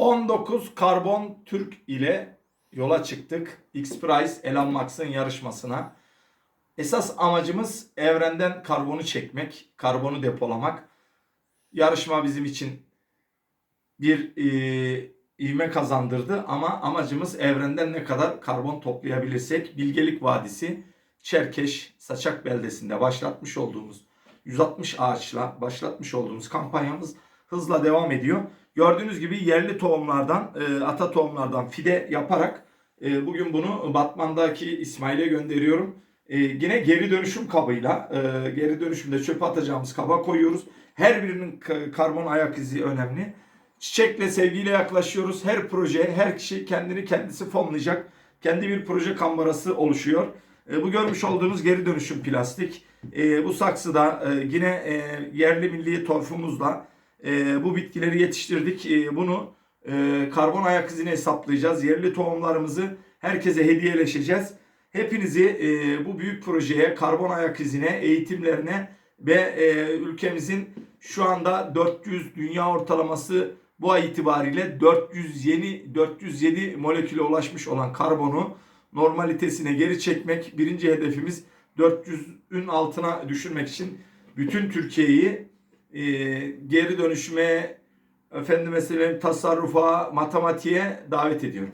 19 Karbon Türk ile yola çıktık. X-Prize Elon Musk'ın yarışmasına. Esas amacımız evrenden karbonu çekmek, karbonu depolamak. Yarışma bizim için bir e, ivme kazandırdı ama amacımız evrenden ne kadar karbon toplayabilirsek Bilgelik Vadisi Çerkeş Saçak beldesinde başlatmış olduğumuz 160 ağaçla başlatmış olduğumuz kampanyamız hızla devam ediyor. Gördüğünüz gibi yerli tohumlardan, e, ata tohumlardan fide yaparak e, bugün bunu Batman'daki İsmail'e gönderiyorum. E, yine geri dönüşüm kabıyla, e, geri dönüşümde çöpe atacağımız kaba koyuyoruz. Her birinin ka- karbon ayak izi önemli. Çiçekle, sevgiyle yaklaşıyoruz. Her proje, her kişi kendini kendisi fonlayacak. Kendi bir proje kambarası oluşuyor. E, bu görmüş olduğunuz geri dönüşüm plastik. E, bu saksıda e, yine e, yerli milli torfumuzla e, bu bitkileri yetiştirdik. E, bunu e, karbon ayak izini hesaplayacağız. Yerli tohumlarımızı herkese hediyeleşeceğiz. Hepinizi e, bu büyük projeye, karbon ayak izine, eğitimlerine ve e, ülkemizin şu anda 400 dünya ortalaması bu ay itibariyle 400 yeni 407 moleküle ulaşmış olan karbonu normalitesine geri çekmek. Birinci hedefimiz 400'ün altına düşürmek için bütün Türkiye'yi e, geri dönüşüme, efendim mesela tasarrufa, matematiğe davet ediyorum.